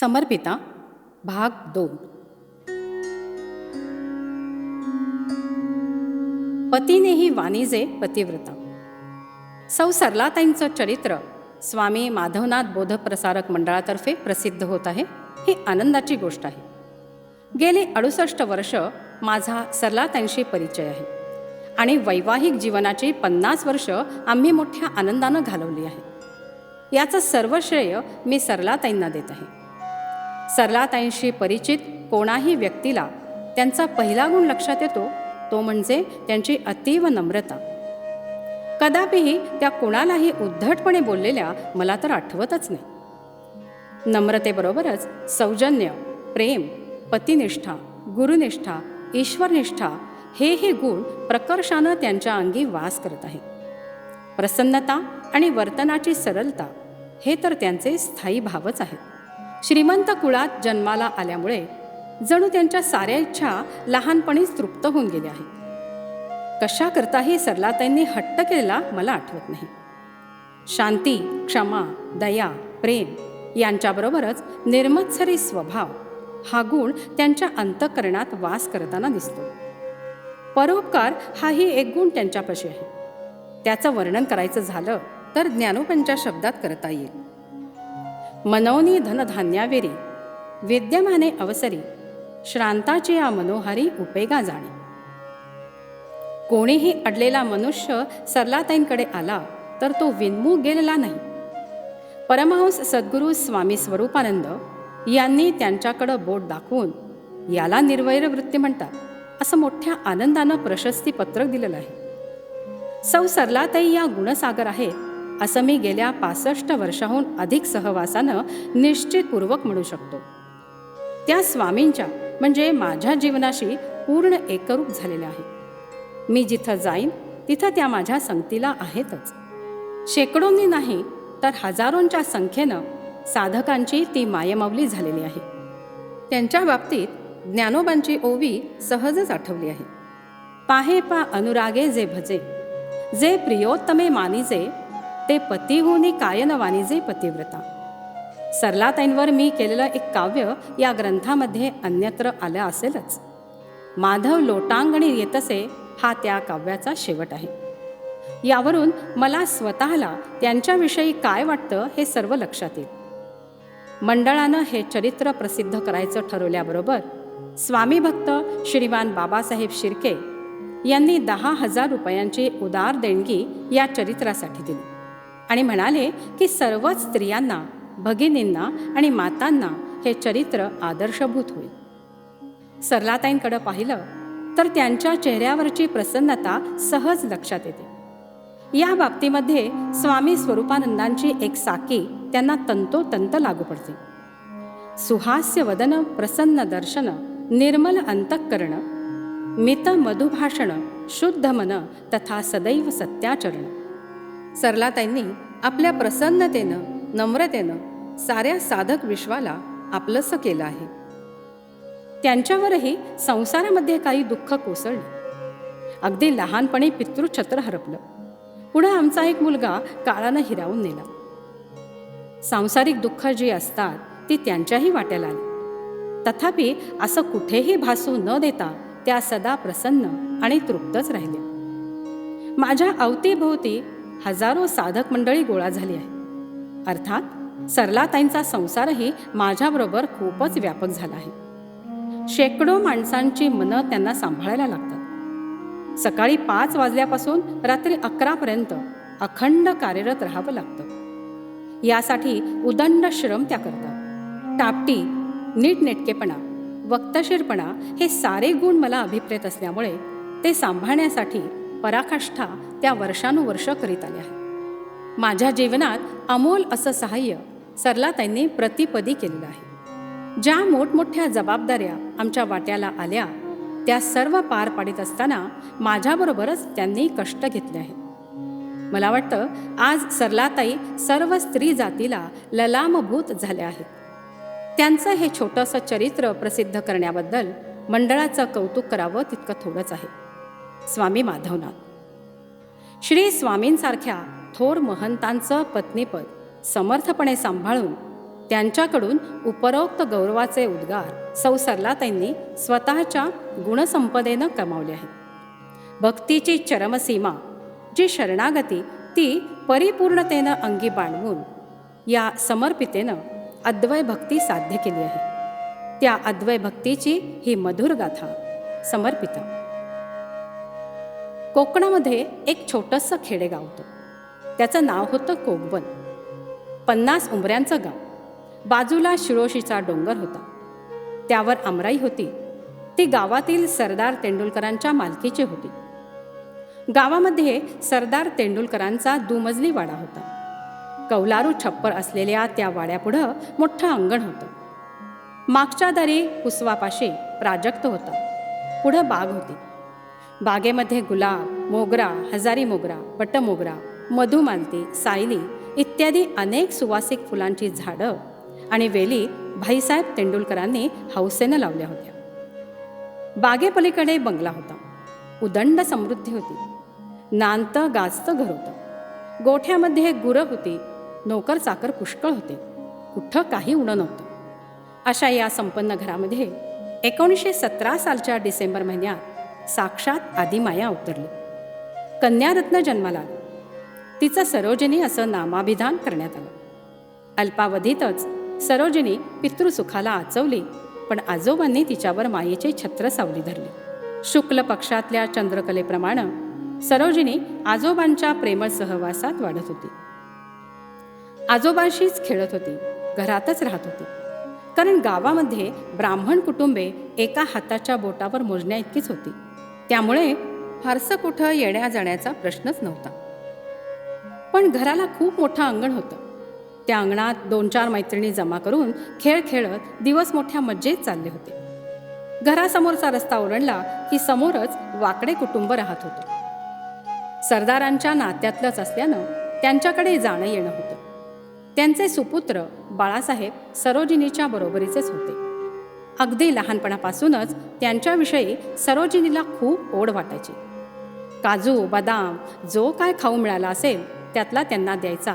समर्पिता भाग दोन. पतीनेही वाणीजे पतिव्रता. सौ सरलाताईंचं चरित्र स्वामी माधवनाथ बोधप्रसारक मंडळातर्फे प्रसिद्ध होत आहे ही आनंदाची गोष्ट आहे. गेली अडुसष्ट वर्ष माझा सरलाताईंशी परिचय आहे आणि वैवाहिक जीवनाची पन्नास वर्ष आम्ही मोठ्या आनंदानं घालवली आहे. याचं सर्व श्रेय मी सरलाताईंना देत आहे. सरलाताईंशी परिचित कोणाही व्यक्तीला त्यांचा पहिला गुण लक्षात येतो तो म्हणजे त्यांची अतीव नम्रता. कदापिही त्या कोणालाही उद्धटपणे बोललेल्या मला तर आठवतच नाही. नम्रतेबरोबरच सौजन्य प्रेम पतिनिष्ठा गुरुनिष्ठा ईश्वरनिष्ठा हे गुण प्रकर्षानं त्यांच्या अंगी वास करत आहेत. प्रसन्नता आणि वर्तनाची सरलता हे तर त्यांचे स्थायी भावच आहेत. श्रीमंत कुळात जन्माला आल्यामुळे जणू त्यांच्या साऱ्या इच्छा लहानपणीच तृप्त होऊन गेल्या आहेत. कशाकरताही सरलाताईंनी हट्ट केलेला मला आठवत नाही. शांती क्षमा दया प्रेम यांच्याबरोबरच निर्मत्सरी स्वभाव हा गुण त्यांच्या अंतकरणात वास करताना दिसतो. परोपकार हाही एक गुण त्यांच्यापाशी आहे. त्याचं वर्णन करायचं झालं तर ज्ञानोपांच्या शब्दात करता येईल. मनोनी धनधान्यावेरी विद्यमाने अवसरी श्रांताची या मनोहारी उपेगा जाणे. कोणीही अडलेला मनुष्य सरलाताईंकडे आला तर तो विनमू गेलेला नाही. परमहंस सद्गुरू स्वामी स्वरूपानंद यांनी त्यांच्याकडं बोट दाखवून याला निर्वैर वृत्ती म्हणतात असं मोठ्या आनंदानं प्रशस्ती पत्रक दिलेलं आहे. सौ सरलाताई या गुणसागर आहेत असं मी गेल्या पासष्ट वर्षाहून अधिक सहवासानं निश्चितपूर्वक म्हणू शकतो. त्या स्वामींच्या म्हणजे माझ्या जीवनाशी पूर्ण एकरूप झालेल्या आहे मी जिथं जाईन तिथं त्या माझ्या संगतीला आहेतच. शेकडोंनी नाही तर हजारोंच्या संख्येनं साधकांची ती मायमावली झालेली आहे. त्यांच्या बाबतीत ज्ञानोबांची ओवी सहजच आठवली आहे. पाहे पा अनुरागे जे भजे जे प्रियोत्तमे मानिजे ते पतिहुनी कायन वाणिजे पतिव्रता. सरलाताईंवर मी केलेलं एक काव्य या ग्रंथामध्ये अन्यत्र आलं असेलच. माधव लोटांगणी येतसे हा त्या काव्याचा शेवट आहे. यावरून मला स्वतःला त्यांच्याविषयी काय वाटतं हे सर्व लक्षात येईल. मंडळानं हे चरित्र प्रसिद्ध करायचं ठरवल्याबरोबर स्वामी भक्त श्रीमान बाबासाहेब शिर्के यांनी दहा हजार रुपयांची उदार देणगी या चरित्रासाठी दिली. आणि म्हणाले की सर्वच स्त्रियांना भगिनींना आणि मातांना हे चरित्र आदर्शभूत होईल. सरलाताईंकडं पाहिलं तर त्यांच्या चेहऱ्यावरची प्रसन्नता सहज लक्षात येते. या बाबतीमध्ये स्वामी स्वरूपानंदांची एक साकी त्यांना तंतोतंत लागू पडते. सुहास्य वदन प्रसन्न दर्शन निर्मल अंतःकरण मित मधुभाषण शुद्ध मन तथा सदैव सत्याचरण. सरलाताईंनी आपल्या प्रसन्नतेनं नम्रतेनं साऱ्या साधक विश्वाला आपलंसं केलं आहे. त्यांच्यावरही संसारामध्ये काही दुःख कोसळलं. अगदी लहानपणी पितृछत्र हरपलं. पुढे आमचा एक मुलगा काळानं हिरावून नेला. सांसारिक दुःख जी असतात ती त्यांच्याही वाट्याला आली. तथापि असं कुठेही भासू न देता त्या सदा प्रसन्न आणि तृप्तच राहिल्या. माझ्या अवतीभोवती हजारो साधक मंडळी गोळा झाली आहे. अर्थात सरलाताईंचा संसारही माझ्याबरोबर खूपच व्यापक झाला आहे. शेकडो माणसांची मनं त्यांना सांभाळायला लागतात. सकाळी पाच वाजल्यापासून रात्री अकरापर्यंत अखंड कार्यरत राहावं लागतं. यासाठी उदंड श्रम त्या करतात. टापटी नीटनेटकेपणा वक्तशीरपणा हे सारे गुण मला अभिप्रेत असल्यामुळे ते सांभाळण्यासाठी पराकाष्ठा त्या वर्षानुवर्ष करीत आल्या आहे. माझ्या जीवनात अमोल असं सहाय्य सरलाताईंनी प्रतिपदी केलेलं आहे. ज्या मोठमोठ्या जबाबदाऱ्या आमच्या वाट्याला आल्या त्या सर्व पार पाडित असताना माझ्याबरोबरच त्यांनी कष्ट घेतले आहेत. मला वाटतं आज सरलाताई सर्व स्त्री जातीला ललामभूत झाल्या आहेत. त्यांचं हे छोटंसं चरित्र प्रसिद्ध करण्याबद्दल मंडळाचं कौतुक करावं तितकं थोडंच आहे. स्वामी माधवनाथ. श्री स्वामींसारख्या थोर महंतांचं पत्नीपद समर्थपणे सांभाळून त्यांच्याकडून उपरोक्त गौरवाचे उद्गार सौ त्यांनी स्वतःच्या गुणसंपदेनं कमावले आहेत. भक्तीची चरमसीमा जी शरणागती ती परिपूर्णतेनं अंगी बांधवून या समर्पितेनं अद्वय भक्ती साध्य केली आहे. त्या अद्वय भक्तीची ही मधुर गाथा समर्पित. कोकणामध्ये एक छोटंसं खेडेगाव होतं. त्याचं नाव होतं कोकबन पन्नास उंबऱ्यांचं गाव. बाजूला शिळोशीचा डोंगर होता. त्यावर आमराई होती. ती गावातील सरदार तेंडुलकरांच्या मालकीची होती. गावामध्ये सरदार तेंडुलकरांचा दुमजली वाडा होता. कौलारू छप्पर असलेल्या त्या वाड्यापुढं मोठं अंगण होतं. मागच्या दारी कुसवापाशी प्राजक्त होता. पुढं बाग होती. बागेमध्ये गुलाब मोगरा हजारी मोगरा बटमोगरा मधुमालती सायली इत्यादी अनेक सुवासिक फुलांची झाडं आणि वेली भाईसाहेब तेंडुलकरांनी हौसेनं लावल्या होत्या. बागेपलीकडे बंगला होता. उदंड समृद्धी होती. नांत गाजतं घर होतं. गोठ्यामध्ये गुरं होती. नोकर चाकर पुष्कळ होते. कुठं काही उडं नव्हतं. अशा या संपन्न घरामध्ये एकोणीसशे सतरा सालच्या डिसेंबर महिन्यात साक्षात आदिमाया उतरली. कन्यारत्न जन्माला तिचं सरोजिनी असं नामाभिधान करण्यात आलं. अल्पावधीतच सरोजिनी पितृसुखाला आचवली पण आजोबांनी तिच्यावर मायेचे छत्र सावली धरली. शुक्ल पक्षातल्या चंद्रकलेप्रमाणे सरोजिनी आजोबांच्या प्रेमळ सहवासात वाढत होती. आजोबांशीच खेळत होती घरातच राहत होती. कारण गावामध्ये ब्राह्मण कुटुंबे एका हाताच्या बोटावर मोजण्या इतकीच होती. त्यामुळे फारसं कुठं येण्या जाण्याचा प्रश्नच नव्हता. पण घराला खूप मोठं अंगण होतं. त्या अंगणात दोन चार मैत्रिणी जमा करून खेळ खेळत दिवस मोठ्या मज्जेत चालले होते. घरासमोरचा रस्ता ओरडला की समोरच वाकडे कुटुंब राहत होतं. सरदारांच्या नात्यातलंच असल्यानं त्यांच्याकडे जाणं येणं होतं. त्यांचे सुपुत्र बाळासाहेब सरोजिनीच्या बरोबरीचेच होते. अगदी लहानपणापासूनच त्यांच्याविषयी सरोजिनीला खूप ओढ वाटायची. काजू बदाम जो काय खाऊ मिळाला असेल त्यातला त्यांना द्यायचा.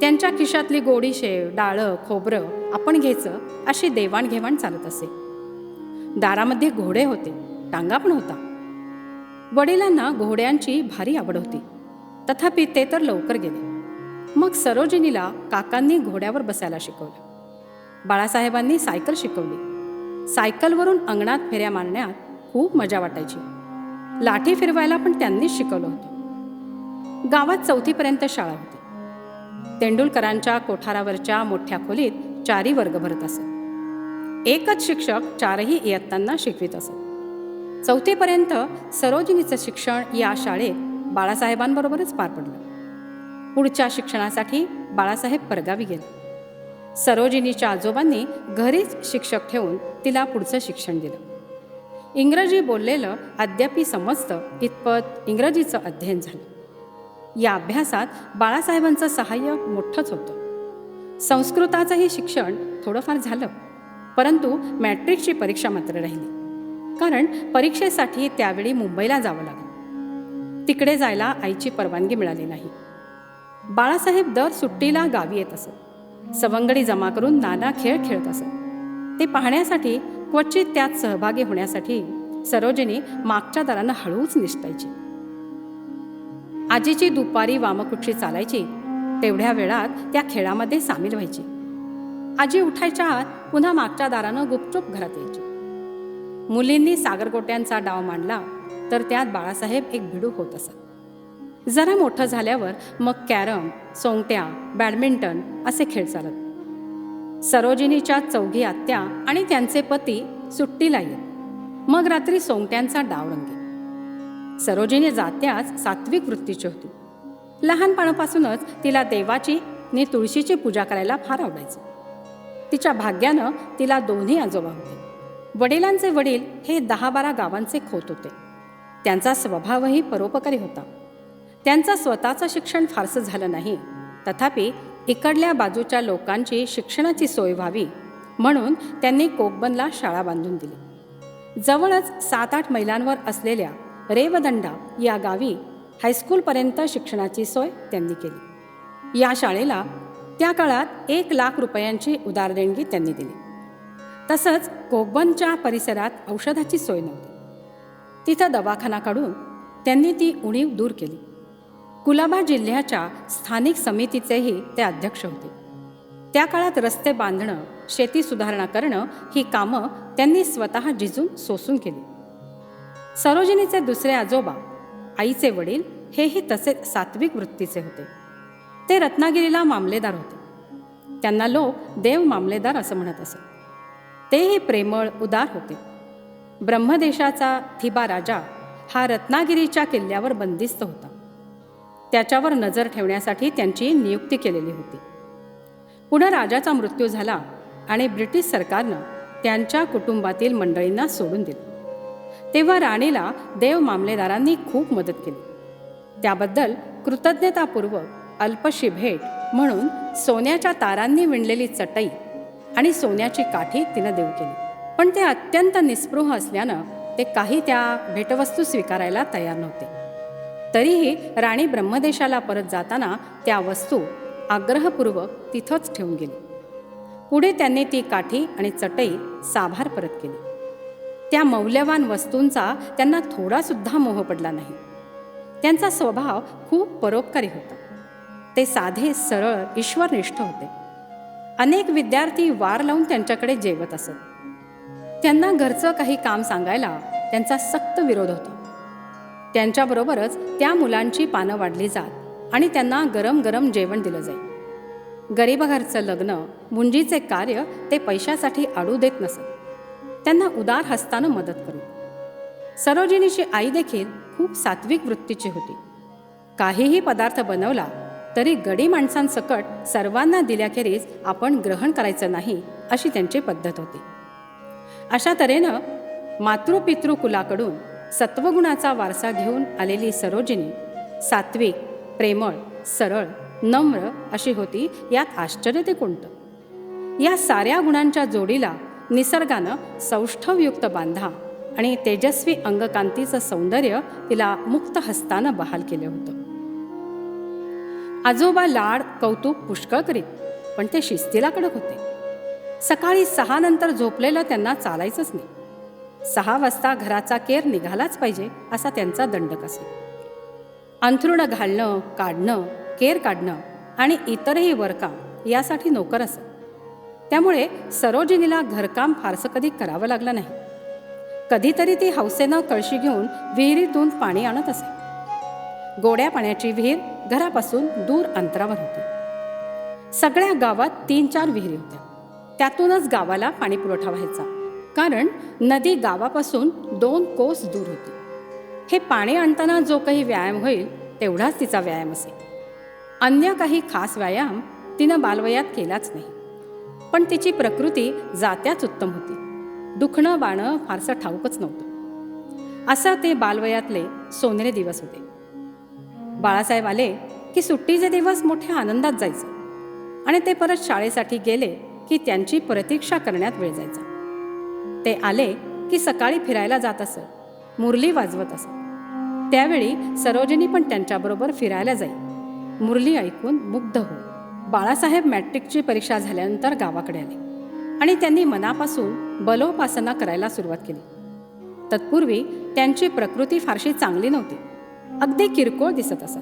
त्यांच्या खिशातली गोडी शेव डाळं खोबरं आपण घ्यायचं अशी देवाणघेवाण चालत असे. दारामध्ये घोडे होते टांगा पण होता. वडिलांना घोड्यांची भारी आवड होती. तथापि ते तर लवकर गेले. मग सरोजिनीला काकांनी घोड्यावर बसायला शिकवलं. बाळासाहेबांनी सायकल शिकवली. सायकलवरून अंगणात फेऱ्या मारण्यात खूप मजा वाटायची. लाठी फिरवायला पण त्यांनीच शिकवलं होतं. गावात चौथीपर्यंत शाळा होती. तेंडुलकरांच्या कोठारावरच्या मोठ्या खोलीत चारी वर्ग भरत असत. एकच शिक्षक चारही इयत्तांना शिकवित असत. चौथीपर्यंत सरोजिनीचं शिक्षण या शाळेत बाळासाहेबांबरोबरच पार पडलं. पुढच्या शिक्षणासाठी बाळासाहेब परगावी गेले. सरोजिनीच्या आजोबांनी घरीच शिक्षक ठेवून तिला पुढचं शिक्षण दिलं. इंग्रजी बोललेलं अद्यापी समजतं इतपत इंग्रजीचं अध्ययन झालं. या अभ्यासात बाळासाहेबांचं सहाय्य मोठंच होतं. संस्कृताचंही शिक्षण थोडंफार झालं परंतु मॅट्रिकची परीक्षा मात्र राहिली. कारण परीक्षेसाठी त्यावेळी मुंबईला जावं लागलं. तिकडे जायला आईची परवानगी मिळाली नाही. बाळासाहेब दर सुट्टीला गावी येत असत. सवंगडी जमा करून नाना खेळ खेळत असत. ते पाहण्यासाठी क्वचित त्यात सहभागी होण्यासाठी सरोजिनी मागच्या दारानं हळूच निसटायची. आजीची दुपारी वामकुक्षी चालायची तेवढ्या वेळात त्या खेळामध्ये सामील व्हायची. आजी उठायच्या आत पुन्हा मागच्या दारानं गुपचूप घरात यायची. मुलींनी सागरगोट्यांचा डाव मांडला तर त्यात बाळासाहेब एक भिडू होत असत. जरा मोठं झाल्यावर मग कॅरम सोंगट्या बॅडमिंटन असे खेळ चालत. सरोजिनीच्या चौघी आत्या आणि त्यांचे पती सुट्टीला येत. मग रात्री सोंगट्यांचा डाव रंगे सरोजिनी जात्याच सात्विक वृत्तीची होती. लहानपणापासूनच तिला देवाची नि तुळशीची पूजा करायला फार आवडायचं. तिच्या भाग्यानं तिला दोन्ही आजोबा होते. वडिलांचे वडील हे दहा बारा गावांचे खोत होते. त्यांचा स्वभावही परोपकारी होता. त्यांचं स्वतःचं शिक्षण फारसं झालं नाही. तथापि इकडल्या बाजूच्या लोकांची शिक्षणाची सोय व्हावी म्हणून त्यांनी कोकबनला शाळा बांधून दिली. जवळच सात आठ मैलांवर असलेल्या रेवदंडा या गावी हायस्कूलपर्यंत शिक्षणाची सोय त्यांनी केली. या शाळेला त्या काळात एक लाख रुपयांची उदार देणगी त्यांनी दिली. तसंच कोकबनच्या परिसरात औषधाची सोय नव्हती. तिथं दवाखाना काढून त्यांनी ती उणीव दूर केली. कुलाबा जिल्ह्याच्या स्थानिक समितीचेही ते अध्यक्ष होते. त्या काळात रस्ते बांधणं शेती सुधारणा करणं ही कामं त्यांनी स्वतः झिजून सोसून केली. सरोजिनीचे दुसरे आजोबा आईचे वडील हेही तसेच सात्विक वृत्तीचे होते. ते रत्नागिरीला मामलेदार होते. त्यांना लोक देव मामलेदार असं म्हणत असत तेही प्रेमळ उदार होते. ब्रह्मदेशाचा थिबा राजा हा रत्नागिरीच्या किल्ल्यावर बंदिस्त होता. त्याच्यावर नजर ठेवण्यासाठी त्यांची नियुक्ती केलेली होती. पुढं राजाचा मृत्यू झाला आणि ब्रिटिश सरकारनं त्यांच्या कुटुंबातील मंडळींना सोडून दिलं. तेव्हा राणीला देव मामलेदारांनी खूप मदत केली. त्याबद्दल कृतज्ञतापूर्वक अल्पशी भेट म्हणून सोन्याच्या तारांनी विणलेली चटई आणि सोन्याची काठी तिनं देऊ केली. पण ते अत्यंत निस्पृह असल्यानं ते काही त्या भेटवस्तू स्वीकारायला तयार नव्हते. तरीही राणी ब्रह्मदेशाला परत जाताना त्या वस्तू आग्रहपूर्वक तिथंच ठेवून गेली. पुढे त्यांनी ती काठी आणि चटई साभार परत केली. त्या मौल्यवान वस्तूंचा त्यांना थोडासुद्धा मोह पडला नाही. त्यांचा स्वभाव खूप परोपकारी होता. ते साधे सरळ ईश्वरनिष्ठ होते. अनेक विद्यार्थी वार लावून त्यांच्याकडे जेवत असत. त्यांना घरचं काही काम सांगायला त्यांचा सक्त विरोध होता. त्यांच्याबरोबरच त्या मुलांची पानं वाढली जात आणि त्यांना गरम गरम जेवण दिलं जाईल गरीबघरचं लग्न मुंजीचे कार्य ते पैशासाठी आडू देत नसत. त्यांना उदार हस्तानं मदत करू. सरोजिनीची आई देखील खूप सात्विक वृत्तीची होती. काहीही पदार्थ बनवला तरी गडी माणसांसकट सर्वांना दिल्याखेरीज आपण ग्रहण करायचं नाही अशी त्यांची पद्धत होती. अशा तऱ्हेनं मातृपितृ कुलाकडून सत्वगुणाचा वारसा घेऊन आलेली सरोजिनी सात्विक प्रेमळ सरळ नम्र अशी होती यात आश्चर्य ते कोणतं? या साऱ्या गुणांच्या जोडीला निसर्गानं सौष्ठवयुक्त बांधा आणि तेजस्वी अंगकांतीचं सौंदर्य तिला मुक्त हस्तानं बहाल केलं होतं. आजोबा लाड कौतुक पुष्कळ करीत पण ते शिस्तीला कडक होते. सकाळी सहा नंतर झोपलेलं त्यांना चालायचंच नाही. सहा वाजता घराचा केर निघालाच पाहिजे असा त्यांचा दंडक असे अंथरुण घालणं काढणं केर काढणं आणि इतरही वरकाम यासाठी नोकर असत. त्यामुळे सरोजिनीला घरकाम फारसं कधी करावं लागलं नाही. कधीतरी ती हौसेनं कळशी घेऊन विहिरीतून पाणी आणत असे. गोड्या पाण्याची विहीर घरापासून दूर अंतरावर होती. सगळ्या गावात तीन चार विहिरी होत्या. त्यातूनच गावाला पाणी पुरवठा व्हायचा. कारण नदी गावापासून दोन कोस दूर होती. हे पाणी आणताना जो काही व्यायाम होईल तेवढाच तिचा व्यायाम असे अन्य काही खास व्यायाम तिनं बालवयात केलाच नाही. पण तिची प्रकृती जात्याच उत्तम होती. दुखणं बाणं फारसं ठाऊकच नव्हतं. असं ते बालवयातले सोनेरे दिवस होते. बाळासाहेब आले की सुट्टीचे दिवस मोठ्या आनंदात जायचे. आणि ते परत शाळेसाठी गेले की त्यांची प्रतीक्षा करण्यात वेळ जायचा. ते आले की सकाळी फिरायला जात असत. मुरली वाजवत असत. त्यावेळी सरोजिनी पण त्यांच्याबरोबर फिरायला जाई. मुरली ऐकून मुग्ध हो बाळासाहेब मॅट्रिकची परीक्षा झाल्यानंतर गावाकडे आले आणि त्यांनी मनापासून बलोपासना करायला सुरुवात केली. तत्पूर्वी त्यांची प्रकृती फारशी चांगली नव्हती. अगदी किरकोळ दिसत असत.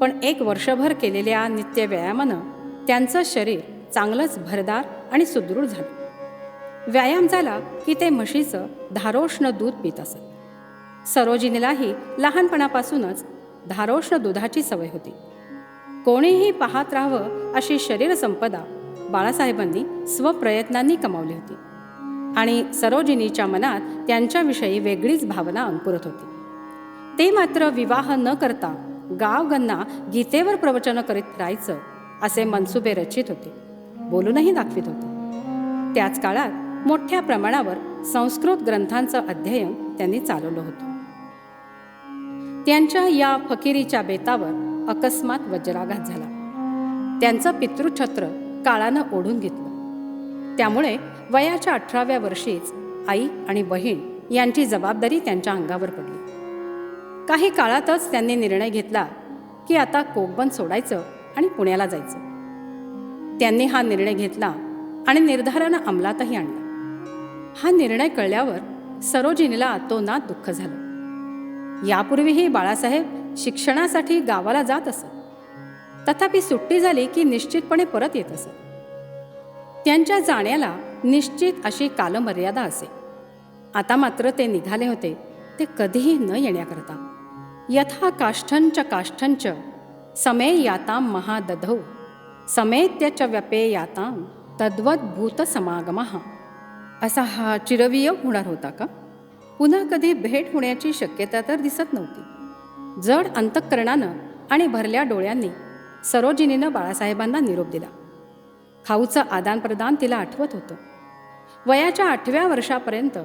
पण एक वर्षभर केलेल्या नित्य व्यायामानं त्यांचं शरीर चांगलंच भरदार आणि सुदृढ झालं. व्यायाम झाला की ते म्हशीचं धारोष्ण दूध पित असत. सरोजिनीलाही लहानपणापासूनच धारोष्ण दुधाची सवय होती. कोणीही पाहत राहावं अशी शरीर संपदा बाळासाहेबांनी स्वप्रयत्नांनी कमावली होती. आणि सरोजिनीच्या मनात त्यांच्याविषयी वेगळीच भावना अंकुरत होती. ते मात्र विवाह न करता गावगन्ना गीतेवर प्रवचनं करीत राहायचं असे मनसुबे रचित होते. बोलूनही दाखवित होते. त्याच काळात मोठ्या प्रमाणावर संस्कृत ग्रंथांचं अध्ययन त्यांनी चालवलं होतं. त्यांच्या या फकिरीच्या बेतावर अकस्मात वज्राघात झाला. त्यांचं पितृछत्र काळानं ओढून घेतलं. त्यामुळे वयाच्या अठराव्या वर्षीच आई आणि बहीण यांची जबाबदारी त्यांच्या अंगावर पडली. काही काळातच त्यांनी निर्णय घेतला की आता कोकबन सोडायचं आणि पुण्याला जायचं. त्यांनी हा निर्णय घेतला आणि निर्धारानं अंमलातही आणला. हा निर्णय कळल्यावर सरोजिनीला आतोनात दुःख झालं. यापूर्वीही बाळासाहेब शिक्षणासाठी गावाला जात असत. तथापि सुट्टी झाली की निश्चितपणे परत येत असत. त्यांच्या जाण्याला निश्चित अशी कालमर्यादा असे. आता मात्र ते निघाले होते ते कधीही न येण्याकरता. यथा काष्ठंच काष्ठंच समे यातां महादधौ समेत्यच व्यपे याताम तद्वत भूत समागमः. असा हा चिरवियोग होणार होता का? पुन्हा कधी भेट होण्याची शक्यता तर दिसत नव्हती. जड अंतःकरणानं आणि भरल्या डोळ्यांनी सरोजिनीनं बाळासाहेबांना निरोप दिला. खाऊचं आदानप्रदान तिला आठवत होतं. वयाच्या आठव्या वर्षापर्यंत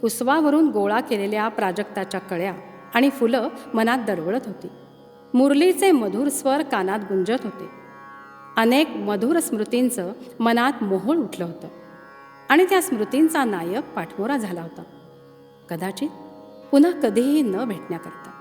कुसवावरून गोळा केलेल्या प्राजक्ताच्या कळ्या आणि फुलं मनात दरवळत होती. मुरलीचे मधुर स्वर कानात गुंजत होते. अनेक मधुर स्मृतींचं मनात मोहोळ उठलं होतं. आणि त्या स्मृतींचा नायक पाठमोरा झाला होता. कदाचित पुन्हा कधीही न भेटण्याकरता.